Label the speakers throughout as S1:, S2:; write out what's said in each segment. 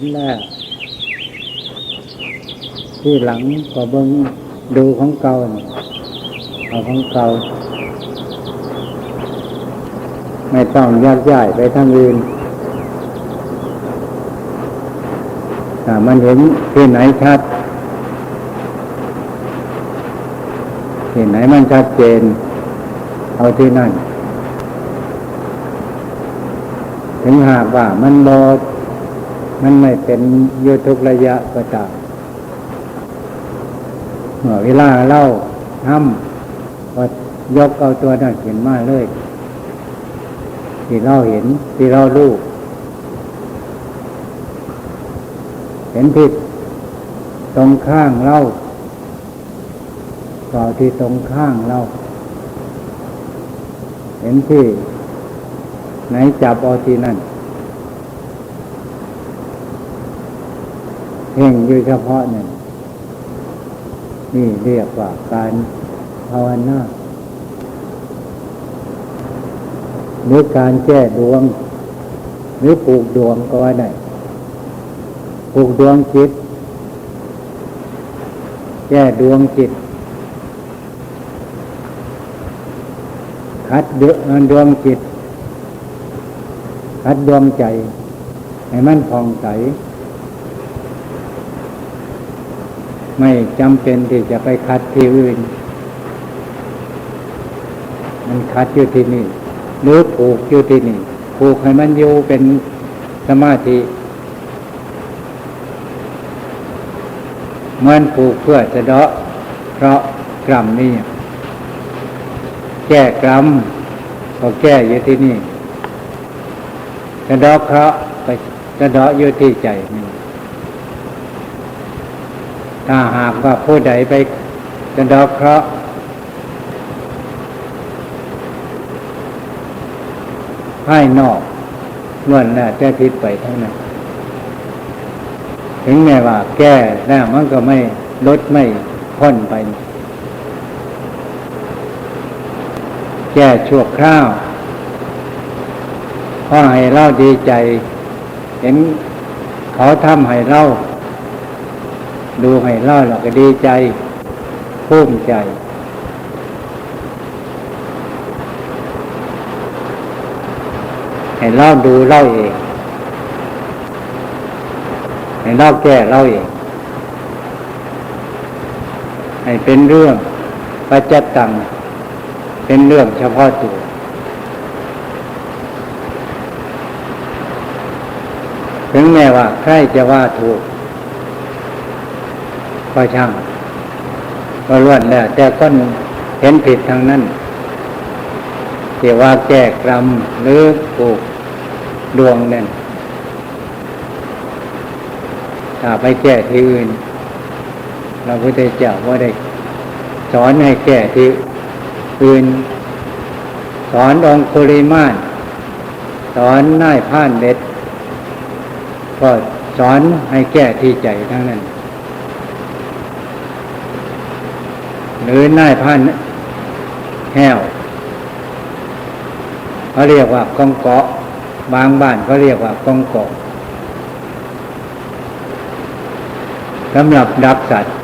S1: นแล้วที่หลังก็เบิ่งดูของเก่าเอาของเก่าไม่ต้องยักย้ายไปทางอื่นถ้ามันเห็นที่ไหนชัดที่ไหนมันชัดเจน เอาที่นั่น ถึงหากว่ามันบอ มันไม่เป็นอยุทุกระยะก็ตามเมื่อเวลาเล่าทำก็ยกเอาตัวนั้นเห็นมาเลย ที่เราเห็นที่เรารู้เห็นผิด ตรงข้างเราก็เอที่ตรงข้างเรา เห็นที่ ไหนจับเอาที่นั่น เพ่งอยู่เฉพาะนั่นนี่เรียกว่าการภาวนาหรือการแก้ดวง หรือปลูกดวงก็ว่าได้ปลูกดวงจิต แก้ดวงจิต คัดเดวงดวงจิต คัดดวงใจ ให้มันผ่องใส ไม่จำเป็นที่จะไปคัดที่อื่น มันคัดอยู่ที่นี่ หรือผูกอยู่ที่นี่ ผูกให้มันอยู่เป็นสมาธิเหมันผูกเพื่อจะเดาะเพราะกรรมนี่แก้กรรมก็แก้อยู่ที่นี่จะเดาะเคราะห์ก็จะเดาะอยู่ที่ใจนี่ ถ้าหากว่าผู้ใดไปจะดาะเคราะห์ภายนอกล้วนแล้วแต่ผิดไปทั้งนั้น ถึงแม้ว่าแก้แล้วมันก็ไม่ลดไม่พ้นไป แก้ชั่วคราวพอให้เราดีใจ เห็นเขาทำให้เรา ดูให้เราเราก็ดีใจภูมิใจ ให้เราดูเราเอง ให้เราแก้เราเอง ให้เป็นเรื่องปัจจตัง เป็นเรื่องเฉพาะตัวถึงแม้ว่าใครจะว่าถูก ก็ช่างก็ล้วนแล้วแต่คนเห็นผิดทางนั้นที่ว่าแก้กรรมหรือปลูกดวงนั่นถ้าไปแก้ที่อื่นเราพุทธเจ้าว่าได้ สอนให้แก้ที่อื่น สอนองคุลิมานสอนนายพรานเด็ด ก็สอนให้แก้ที่ใจทั้งนั้น หรือนายพันแห้วเขาเรียกว่ากองเกาะ บางบ้านเขาเรียกว่ากองเกาะสำหรับดักสัตว์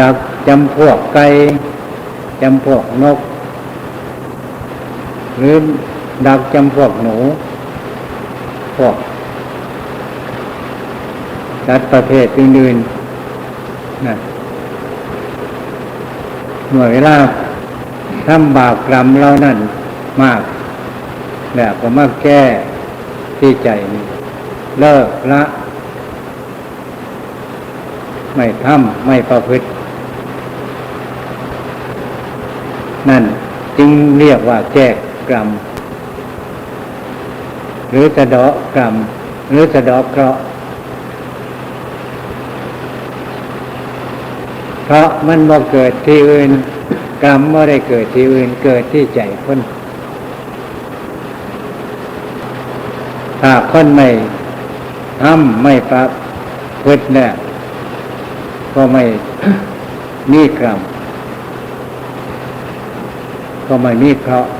S1: ดักจำพวกไก่จำพวกนก หรือดักจำพวกหนู พวก สัตว์ประเภทอื่นๆนะเมื่อเวลาทำบาปกรรมเรานั่นมาก แล้วก็มาแก้ที่ใจนี่เลิกละ ไม่ทำไม่ประพฤติ นั่นจึงเรียกว่าแก้กรรม หรือสะดาะกรรม หรือสะดาะเคราะห์เพ ราะมันบ่เกิดที่อื่น กรรมไม่ได้เกิดที่อื่นเกิดที่ใจคนถ้าคนไม่ทำไม่ประพฤติเนี่ยก็ไม่มีกรรมก็ไม่มีเคราะห์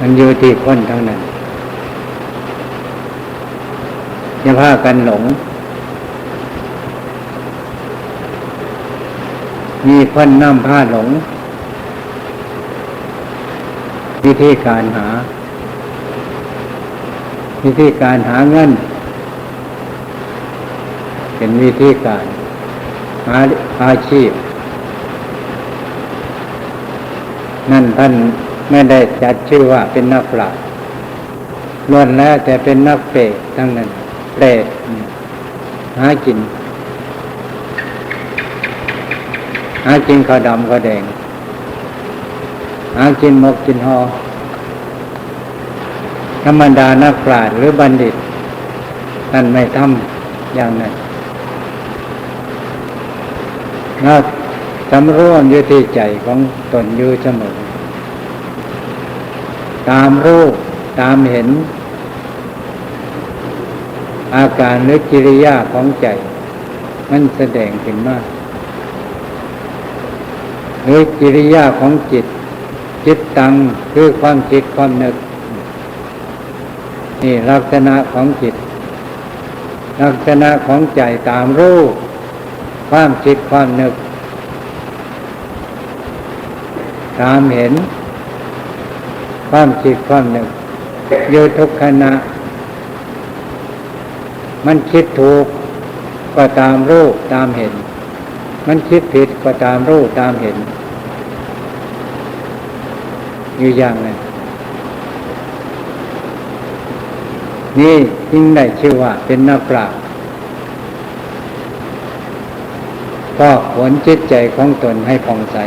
S1: มันอยู่ที่คนเท่านั้นอย่าพากันหลง มีคนน้ำผ้าหลง วิธีการหา วิธีการหาเงิน เป็นวิธีการ หาอาชีพ นั่นท่านไม่ได้จัดชื่อว่าเป็นนักปราชญ์ล้วนแล้วแต่เป็นนักเปรตทั้งนั้นเปรตหากิน หากินข้าวดำข้าวแดง หากินหมกกินหอธรรมดานักปราชญ์หรือบัณฑิตท่นไม่ทำอย่างนั้นเราสำรวมอยู่ที่ใจของตนอยู่เสมอ ตามรู้ตามเห็น อาการหรือกิริยาของใจ มันแสดงขึ้นมาก หรือกิริยาของจิต จิตตังคือความคิดความนึก นี่ลักษณะของจิต ลักษณะของใจตามรู้ความคิดความนึก ตามเห็น ความคิดความนึกอยู่ทุกขณะ มันคิดถูกก็ตามรู้ตามเห็น มันคิดผิดก็ตามรู้ตามเห็น อยู่อย่างนั้นนี่จึงได้ชื่อว่าเป็นนักปราชญ์ก็ผลจิตใจของตนให้ผ่องใส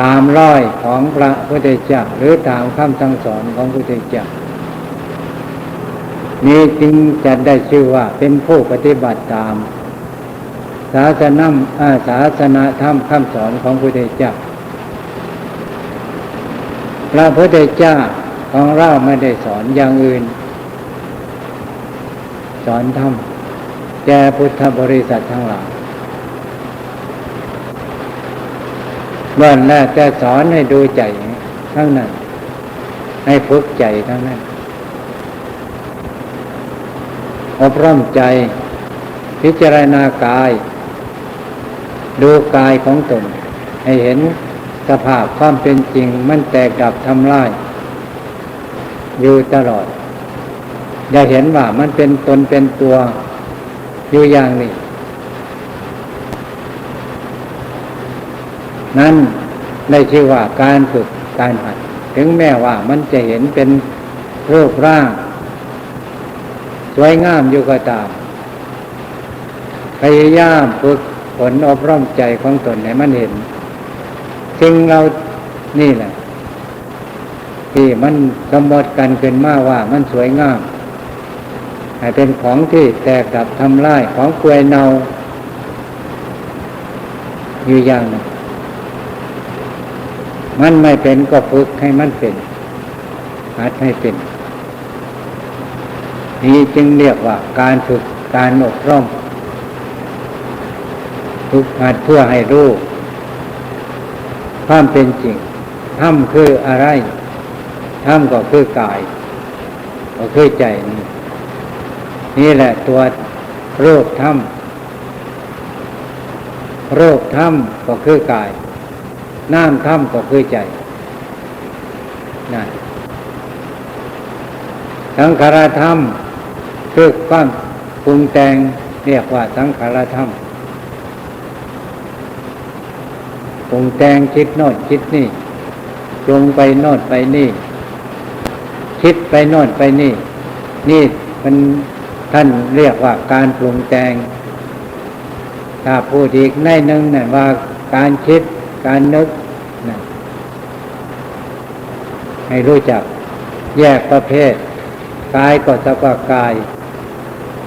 S1: ตามร้อยของพระพุทธเจ้าหรือตามคำสั่งสอนของพระพุทธเจ้านี้จึงจะได้ชื่อว่าเป็นผู้ปฏิบัติตาม ศาสนาศาสนาธรรมคำสอนของพระพุทธเจ้า พระพุทธเจ้าของเราไม่ได้สอนอย่างอื่น สอนธรรมแก่พุทธบริษัททั้งหลายล้วนแล้วจะสอนให้ดูใจทั้งนั้น ให้ฝึกใจทั้งนั้น อบรมใจ พิจารณากาย ดูกายของตนให้เห็น สภาพความเป็นจริงมันแตกดับทำลายอยู่ตลอด อย่าเห็นว่ามันเป็นตนเป็นตัวอยู่อย่างนี้ นั่นได้ชื่อว่าการฝึกการหัด ถึงแม้ว่ามันจะเห็นเป็นรูปร่าง สวยงามอยู่ก็ตาม พยายามฝึกผลอบรมใจของตนให้มันเห็น สิ่งเรานี่แหละที่มันสมมติกันขึ้นมาว่ามันสวยงามให้เป็นของที่แตกดับทำลายของกลวยเนาอยู่อย่างนึงมันไม่เป็นก็ฝึกให้มันเป็นหัดให้เป็น นี้จึงเรียกว่าการฝึกการอบรมฝึกหัดเพื่อให้รู้ ความเป็นจริงธรรมคืออะไรธรรมก็คือกาย ก็คือใจนี่นี่แหละตัวโรคธรรมโรคธรรมก็คือกายน้ำธรรมก็คือใจนั่นสังขารธรรมคือความปรุงแต่งเรียกว่าสังขารธรรมป รุงแต่งคิดโน่นคิดนี่ปรุงไปโน่นไปนี่ คิดไปโน่นไปนี่ นี่มันท่านเรียกว่าการปรุงแต่งถ้าพูดอีกในหนึ่งนี่ยว่าการคิดการนึกนะให้รู้จัก แยกประเภทกายก็สักว่ากาย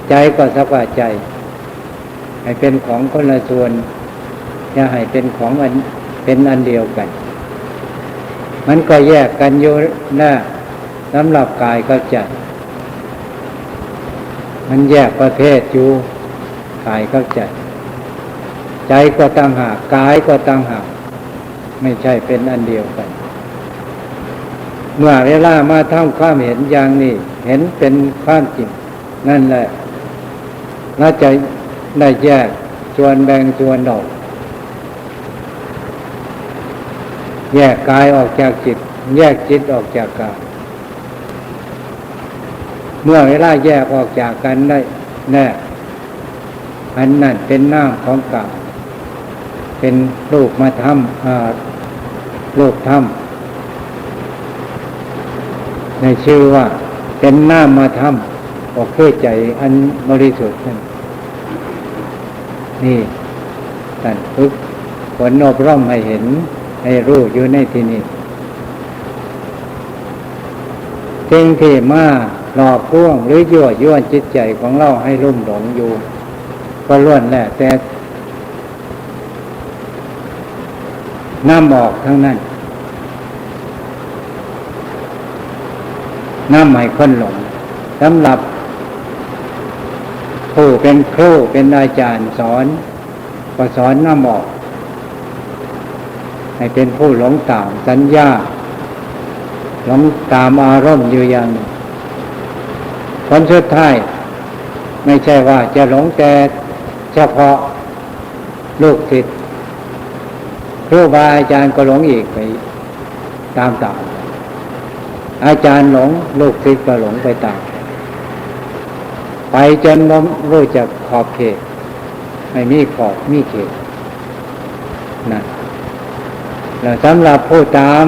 S1: ใจก็สักว่าใจ ให้เป็นของคนละส่วนอย่าให้เป็นของอัน เป็นอันเดียวกัน มันก็แยกกันอยู่นะสำหรับกายกับใจมันแยกประเภทอยู่กายกับใจใจก็ตั้งหากกายก็ตั้งหากไม่ใช่เป็นอันเดียวกัน เมื่อเวลามาทำความเห็นอย่างนี้ เห็นเป็นความจริง นั่นแหละเราจะได้แยกส่วนแบ่งส่วนออก แยกกายออกจากจิต แยกจิตออกจากกาย เมื่อเวลาแยกออกจากกันได้แน่อันนั้นเป็นน้ำของกายเป็นลูกมาทำลูกทำในชื่อว่าเป็นน้ำมาทำออกเพื่อใจอันบริสุทธิ์นั่นนี่ท่านฝึกผลอบรมให้เห็น ให้รู้อยู่ในที่นี้สิ่งที่มาหลอกลวงหรือยั่วยวนจิตใจของเราให้ลุ่มหลงอยู่ ก็ล้วนแหละแต่น้ำออกทั้งนั้น น้ำใหม่คนหลงสำหรับ ผู้เป็นครูเป็นอาจารย์สอน ก็สอนน้ำออก ให้เป็นผู้หลงตามสัญญาหลงตามอารมณ์อยู่อย่างผลสุดท้ายไม่ใช่ว่าจะหลงแต่เฉพาะลูกศิษย์ครูบาอาจารย์ก็หลงอีกไปตามตามอาจารย์หลงลูกศิษย์ก็หลงไปตาม ไปจนมรู้จักขอบเขต ไม่มีขอบมีเขตนะ แล้วสำหรับผู้ตาม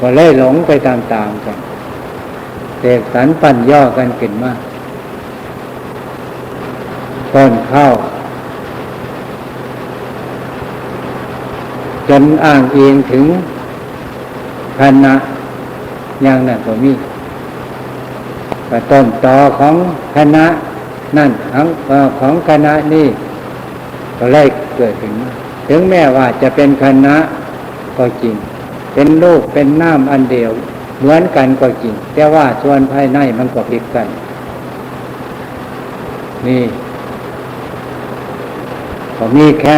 S1: ก็เลยหลงไปตามๆกันเด็กสันปั่นย่อกันขึ้นมากต้นข้าวจนอ้างอิงถึงคณะอย่างนั้นก็มีแต่ต้นต่อของคณะนั่นของของคณะนี่ก็เลยเกิดขึ้นมาถึงแม้ว่าจะเป็นคณะ ก็จริง เป็นลูกเป็นน้ำอันเดียว เหมือนกันก็จริง แต่ว่าส่วนภายในมันก็ผิดกัน นี่ก็มีแค่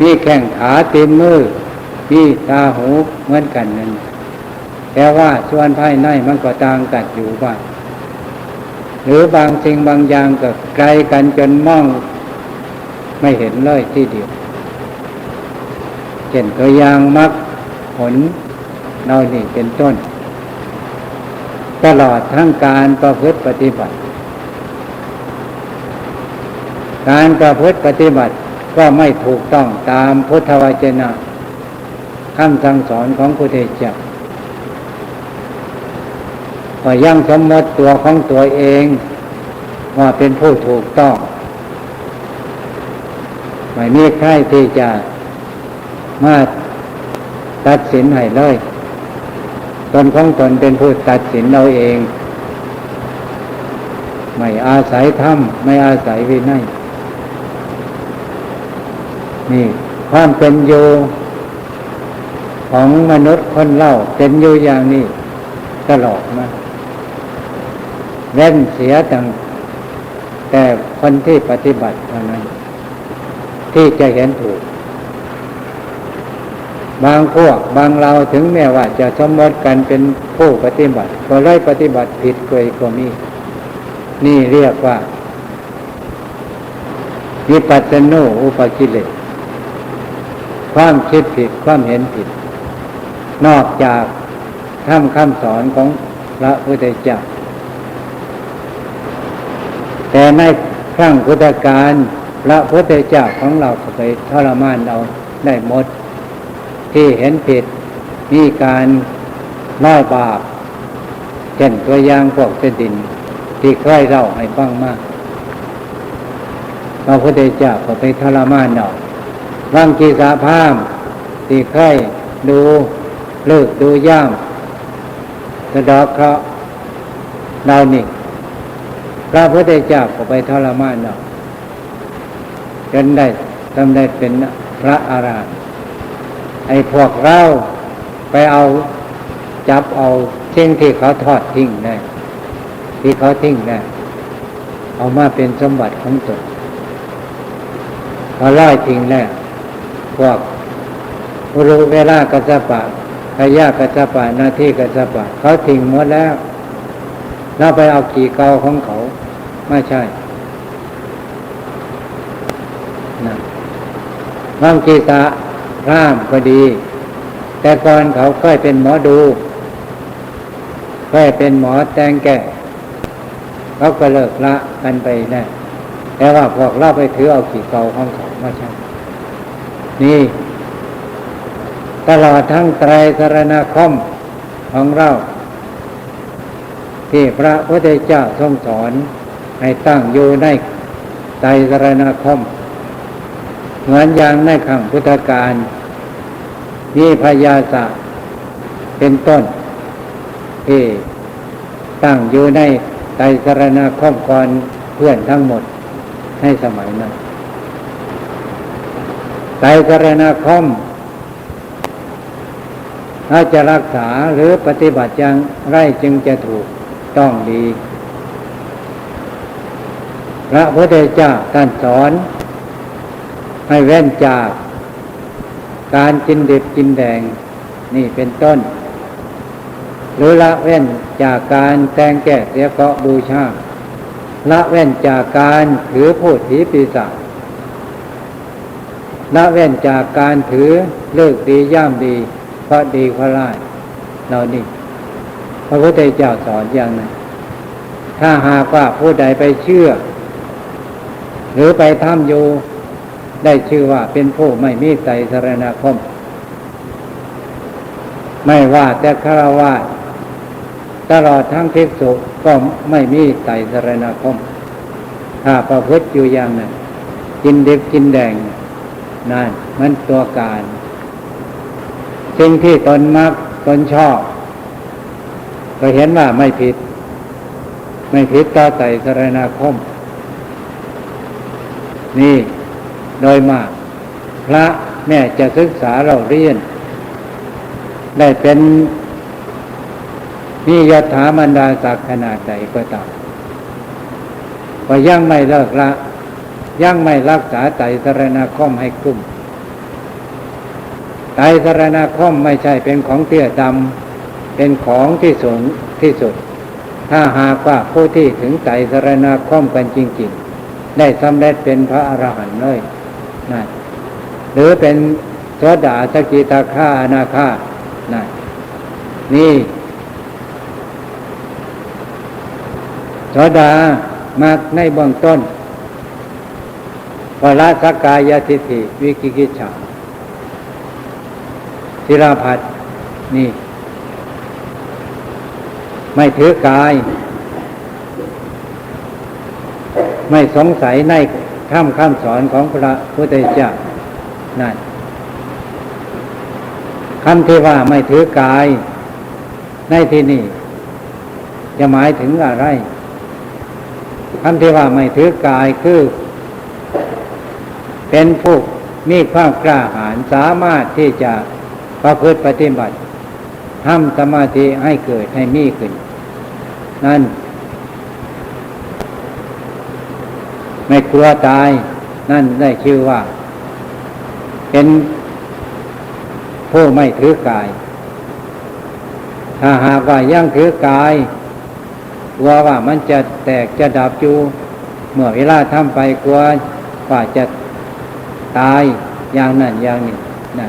S1: มีแข้งขาเตีนมือมีตาหูเหมือนกันนั่นแต่ว่าส่วนภายในมันก็ต่างกันอยู่บ้างหรือบางสิ่งบางอย่างก็ไกลกันจนมอง ไม่เห็นเลยที่เดียว เช่นตัวยางมักผลเรานี่เป็นต้น ตลอดทั้งการประพฤติปฏิบัติ การประพฤติปฏิบัติก็ไม่ถูกต้องตามพุทธวจนะคำสั่งสอนของพระเทเจ้าก็ยังสมมติตัวของตัวเองว่าเป็นผู้ถูกต้อง ไม่มีใครที่จะ มาตัดสินให้เลย ตนของตนเป็นผู้ตัดสินเราเอง ไม่อาศัยธรรมไม่อาศัยวินัยนี่ความเป็นอยู่ของมนุษย์คนเล่าเป็นอยู่อย่างนี้ตลอดมาเว้นเสียต่างแต่คนที่ปฏิบัติเท่านั้น ที่จะเห็นถูก บางพวกบางเราถึงแม้ว่าจะสมมติกันเป็นผู้ปฏิบัติ ก็เลยปฏิบัติผิดกยก็มี นี่เรียกว่าวิปัสสนูอุปกิเลสความคิดผิดความเห็นผิด นอกจากทำคำสอนของพระพุทธเจ้าแต่ในครั้งพุทธกาลพระพุทธเจ้าของเราก็ไปทรมานเราได้หมด ที่เห็นผิดมีการน้อยบาปเช่นตัวอย่างพวกเสดิน ที่เคยเล่าให้ฟังมากพระพุทธเจ้าก็ไปทรมานเราวังกีสาพามตีไข่ดูเลิกดูย่ามกระดอกเขาเรานี่พระพุทธเจ้าก็ไปทรมานเราจนได้ทำได้เป็นพระอารหันต์ ไอ้พวกเราไปเอาจับเอาสิ่งที่เขาทอดทิ้งได้ที่เขาทิ้งได้เอามาเป็นสมบัติของตนเขาล่อยทิ้งแล้วพวกรู้เวลากัสปะพยากัสสปะหน้าที่กัสสปะเขาทิ้งหมดแล้วเราไปเอาขี่เกาของเขา ไม่ใช่นะมังกีตะ ร่ามก็ดี แต่ก่อนเขาเคยเป็นหมอดูเคยเป็นหมอแตงแก่เขาก็เลิกละกันไปแนะแต่ว่าพวกเราไปถือเอาขี่เกาของเขาม่ใช่นี่ตลอดทั้งไตรสรณคมของเรา ที่พระพุทธเจ้าทรงสอนให้ตั้งอยู่ในไตรสรณคม เหมือนอย่างในขังพุทธการ มีพยาศะเป็นต้นที่ตั้งอยู่ในไตรสรณคมก่อนเพื่อนทั้งหมดในสมัยนั้นไตรสรณคมถ้าจะรักษาหรือปฏิบัติอย่างไรจึงจะถูกต้องดี พระพุทธเจ้าท่านสอน ให้เว้นจาก การกินดิบกินแดง นี่เป็นต้น หรือละเว้นจากการแต่งแก่เสียเกาะบูชา ละเว้นจากการถือพูดผีปีศาจละเว้นจากการถือเลิกดีย่ามดีเพราะดีเพราะร้ายเรานี่พระพุทธเจ้าสอนอย่างนั้น ถ้าหากว่าผู้ใดไปเชื่อ หรือไปทำอยู่ ได้ชื่อว่าเป็นผู้ไม่มีใจสรณคม ไม่ว่าแต่ฆราวาสตลอดทั้งภิกษุก็ไม่มีใจสรณคม ถ้าประพฤติอยู่อย่างนั้นกินเดิบกินแดงนั่นมันตัวการสิ่งที่ตนมักตนชอบ ก็เห็นว่าไม่ผิด ไม่ผิดต่อใจสรณคม นี่ โดยมาก พระแม่จะศึกษาเราเรียน ได้เป็นนิยถามันดาศักดิ์ขนาดใดก็ตามก็ยังไม่เลิกละยังไม่รักษาไตรสรณคมให้คุ้มไตรสรณคมไม่ใช่เป็นของเตี้ยดำเป็นของที่สูงที่สุด ถ้าหากว่าผู้ที่ถึงไตรสรณคมกันจริง ๆ ได้สำเร็จเป็นพระอรหันต์เลย นั่นหรือเป็นโสดาสกิตาคาอนาคานั่นนี่โสดามาในเบื้องต้นวละสกกายทิฏฐิวิกิกิจฉาศิราพัดนี่ ไม่ถือกาย ไม่สงสัยใน คำคำสอนของพระพุทธเจ้านั่นคำที่ว่าไม่ถือกาย ในที่นี้จะหมายถึงอะไรคำที่ว่าไม่ถือกายคือ เป็นผู้มีความกล้าหาญสามารถที่จะประพฤติปฏิบัติทำสมาธิให้เกิดให้มีขึ้น นั่น ไม่กลัวตาย นั่นได้ชื่อว่า เป็นผู้ไม่ถือกาย ถ้าหากว่ายังถือกายกลัวว่ามันจะแตกจะดับอยู่เมื่อเวลาทำไปกลัวว่าจะตายอย่างนั้นอย่างนี้นะ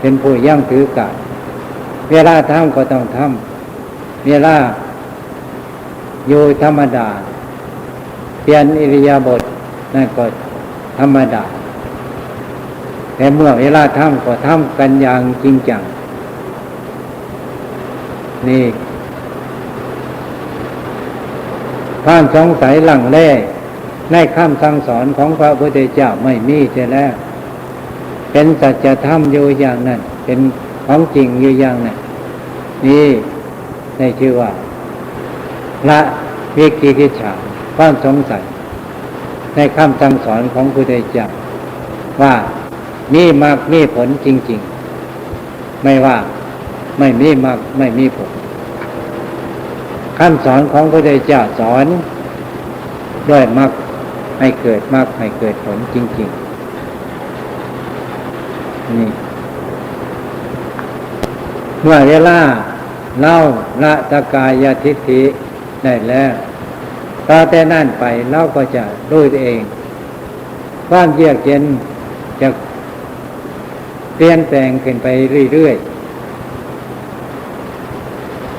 S1: เป็นผู้ยั่งถือกายเวลาทำก็ต้องทำเวลาอยู่ธรรมดา ปลี่ยนอิริยาบถนั่นก็ธรรมดา แต่เมื่อเวลาทำก็ทำกันอย่างจริงจัง นี่ความสงสัยหลังแร่ในคำสั่งสอนของพระพุทธเจ้าไม่มีเสียแล้ว เป็นสัจธรรมอยู่อย่างนั้น เป็นของจริงอยู่อย่างนั้น นี่ในชื่อว่าละวิกิกิจฉา ความสงสัย ในคำสั่งสอนของพระพุทธเจ้าว่ามีมากมีผลจริง ๆ ไม่ว่าไม่มีมากไม่มีผลคำสอนของพระพุทธเจ้าสอนด้วยมรรคให้เกิดมรรคให้เกิดผลจริง ๆ นี่เมื่อเวลาเล่าละตะกายทิฏฐิได้แล้ว ต่อแต่นั่นไปเราก็จะรู้เอง ความเยือกเย็นจะเปลี่ยนแปลงขึ้นไปเรื่อยๆ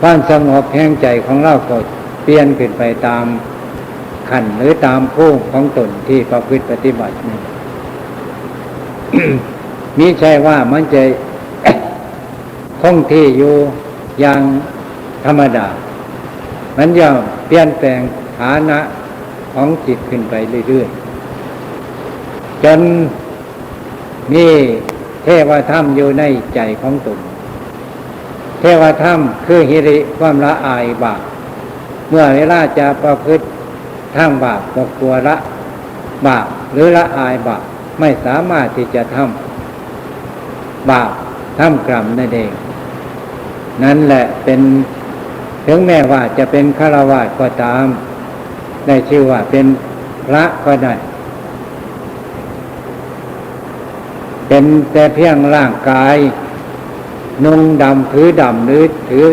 S1: ความสงบแห่งใจของเราก็เปลี่ยนขึ้นไปตามขันหรือตามผู้ของตนที่ประพฤติปฏิบัตินี่มิใช่ว่ามันจะคงที่อยู่อย่างธรรมดา มันย่อมเปลี่ยนแปลง ฐานะของจิตขึ้นไปเรื่อยๆ จนมีเทวธรรมอยู่ในใจของตนเทวธรรมคือฮิริความละอายบาปเมื่อเวลาจะประพฤติทางบาปก็กลัวละบาปหรือละอายบาปไม่สามารถที่จะทำบาปทำกรรมนั่นเอง นั่นแหละเป็นถึงแม้ว่าจะเป็นฆราวาสก็ตาม ได้ชื่อว่าเป็นพระก็ได้ เป็นแต่เพียงร่างกายนุ่งดำถือดำหรือถือ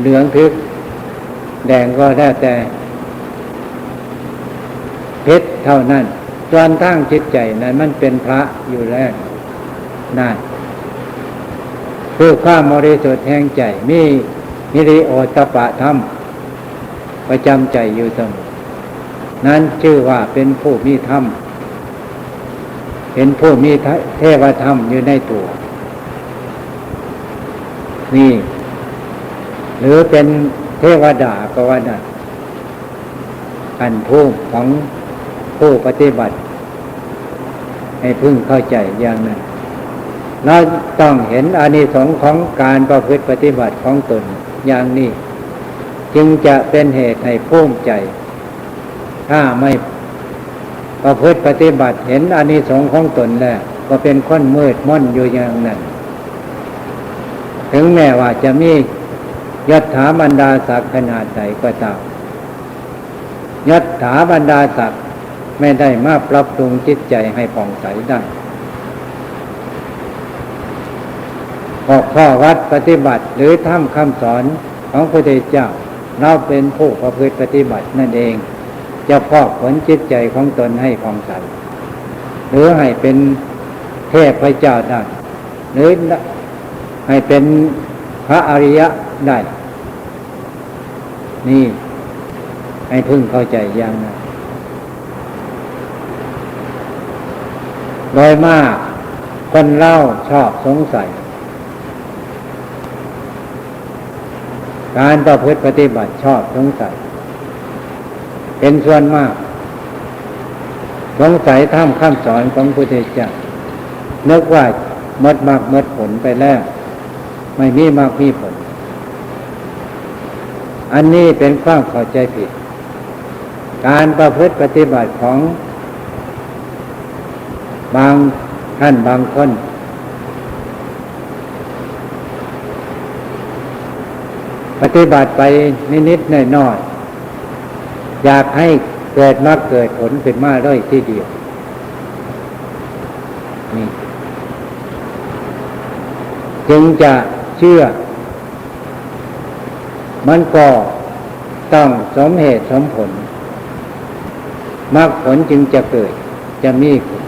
S1: เหลืองถือแดงก็ได้แต่เพชรเท่านั้นส่วนทั้งจิตใจนั้นมันเป็นพระอยู่แล้วนั่นคือความบริสุทธิ์แห่งใจมีมิริโอตปะธรรมประจำใจอยู่เสมอ นั้นชื่อว่าเป็นผู้มีธรรมเป็นผู้มีเทวธรรมอยู่ในตัว นี่ หรือเป็นเทวดาก็ว่าได้อันผู้ของผู้ปฏิบัติ ให้พึ่งเข้าใจอย่างนั้นเราต้องเห็นอานิสงส์ของการประพฤติปฏิบัติของตนอย่างนี้ จึงจะเป็นเหตุให้ภูมิใจ ถ้าไม่ประพฤติปฏิบัติเห็นอานิสงส์ของตนแล้ว ก็เป็นคนมืดม่อนอยู่อย่างนั้น ถึงแม้ว่าจะมียศถาบรรดาศักดิ์ขนาดใดก็ตามยศถาบรรดาศักดิ์ไม่ได้มาปรับปรุงจิตใจให้ผ่องใสได้ออกข้อวัดปฏิบัติหรือทำคำสอนของพระพุทธเจ้าเราเป็นผู้ประพฤติปฏิบัตินั่นเอง จะพอกผลจิตใจของตนให้ผ่องใส หรือให้เป็นเทพพระเจ้าได้หรือให้เป็นพระอริยะได้ นี่ ให้พึ่งเข้าใจอย่างนั้นโดยมาก คนเล่าชอบสงสัย การประพฤติปฏิบัติชอบสงสัย เป็นส่วนมาก สงสัยท่ามข้ามสอนของพุทธเจ้านึกว่าหมดมากหมดผลไปแล้ว ไม่มีมากมีผล อันนี้เป็นความเข้าใจผิด การประพฤติปฏิบัติของ บางท่านบางคนปฏิบัติไปนิดๆหน่อยๆ อยากให้เกิดมาเกิดผลขึ้นมาได้วยที่เดียวนี่จึงจะเชื่อ มันก็ต้องสมเหตุสมผลมรรคผลจึงจะเกิดจะมีผล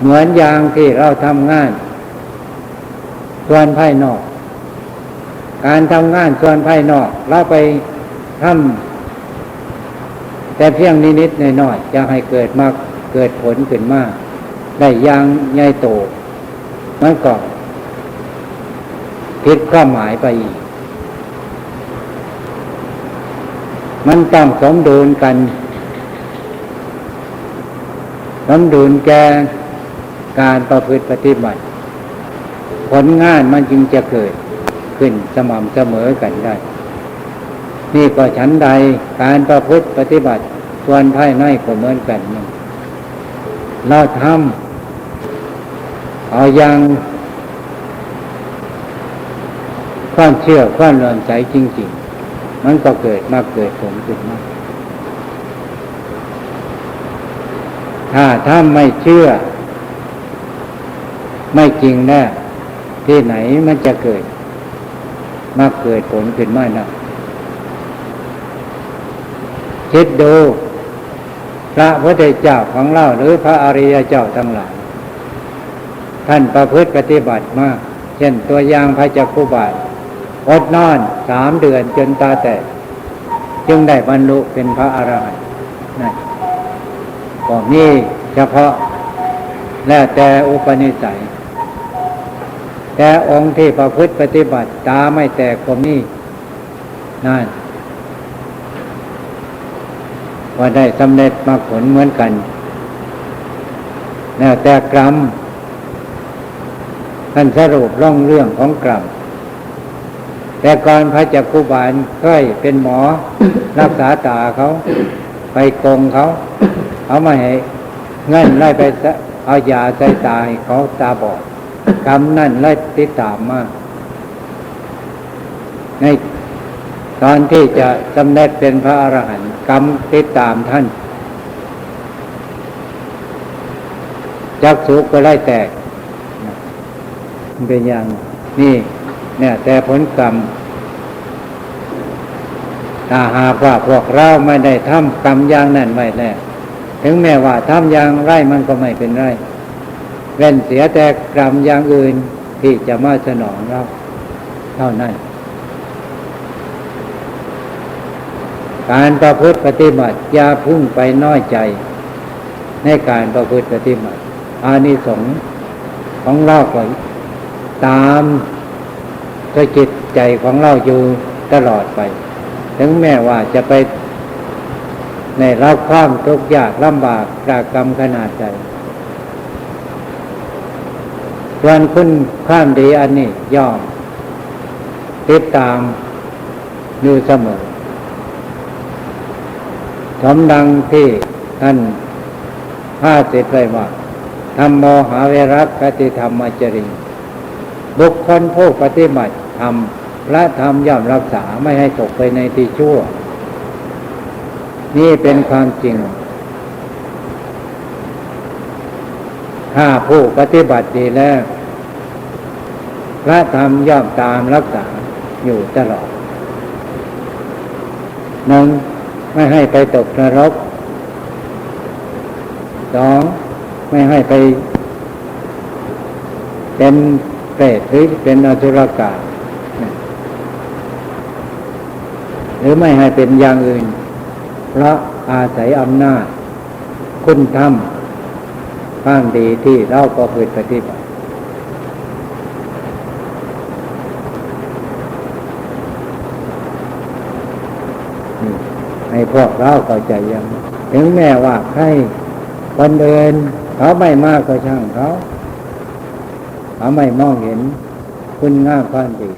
S1: เหมือนอย่างที่เราทำงาน ส่วนภายนอก การทำงานส่วนภายนอก เราไปทำ แต่เพียงนิดๆหน่อยๆจะให้เกิดมาเกิดผลขึ้นมาได้ย่างใหญ่โตมันก็ผิดความหมายไปอีก มันต้องสมดุลกัน สมดุลแกการประพฤติปฏิบัติ ผลงานมันจึงจะเกิดขึ้นสม่ำเสมอกันได้ นี่ก็ฉันใดการประพฤติปฏิบัติส่วนภายในก็เหมือนกันนเราทำเอาอย่างความเชื่อความเลื่อมใสจริง ๆ มันก็เกิดมาเกิดผลขึ้นมาถ้าถ้าไม่เชื่อ ไม่จริงแน่ที่ไหนมันจะเกิดมาเกิดผลขึ้นมานะ คิดดูพระพุทธเจ้าของเราหรือพระอริยเจ้าทั้งหลาย ท่านประพฤติปฏิบัติมาก เช่นตัวอย่างพระจักคุบาทอดนอนสามเดือนจนตาแตกจึงได้บรรลุเป็นพระอรหันต์นั่นก็มีเฉพาะแล้วแต่อุปนิสัย แต่องค์ที่ประพฤติปฏิบัติตาไม่แตกก็มีนั่น ว่าได้สำเร็จมาผลเหมือนกัน แล้วแต่กรรมท่านสรุปร่องเรื่องของกรรมแต่ก่อนพระจักคุบาลเคยเป็นหมอรักษาตาเขา ไปกงเขาเขาม่ให้เงินไล่ไปซะเอายาใส่ตาให้เขาตาบอดกรรมนั่นไล่ติดตามมาใน ตอนที่จะสำเร็จเป็นพระอรหันต์กรรมติดตามท่าน จักสุก็ไล่แตก เป็นอย่างนี่ เนี่ย แต่ผลกรรมถ้าหากว่าพวกเราไม่ได้ทำกรรมอย่างนั้นไว้แล้วถึงแม้ว่าทำอย่างไรมันก็ไม่เป็นไรเว้นเสียแต่กรรมอย่างอื่นที่จะมาสนองเราเท่านั้น การประพฤติปฏิบัติอย่าพุ่งไปน้อยใจ ในการประพฤติปฏิบัติ อานิสงส์ของเราก็ตามก็จิตใจของเราอยู่ตลอดไป ถึงแม้ว่าจะไปในรับความทุกข์ยากลำบากจากกรรมขนาดใดส่วนคุณข้ามดีอันนี้ย่อมติดตามอยู่เสมอ สมดังที่ท่านพาสิทธิ์ไว้ว่าธรรมโมหาเวรักติธรรมจริงบุคคลผู้ปฏิบัติธรรมและธรรมย่อมรักษาไม่ให้ตกไปในที่ชั่ว นี่เป็นความจริง ถ้าผู้ปฏิบัติดีแล้ว พระธรรมย่อมตามรักษาอยู่ตลอดหนึ่ง ไม่ให้ไปตกนรกสองไม่ให้ไป เป็นเปรตหรือเป็นอสุรกายหรือไม่ให้เป็นอย่างอื่น เพราะอาศัยอำนาจ คุณธรรมข้างดีที่เราก็พืปฏิบัติ นี่ให้ พวกเราเข้าใจยังถึงแม้ว่าใครคนเดินเขาไม่มากก็ช่างเขาเขาไม่มองเห็นคุณงามความดี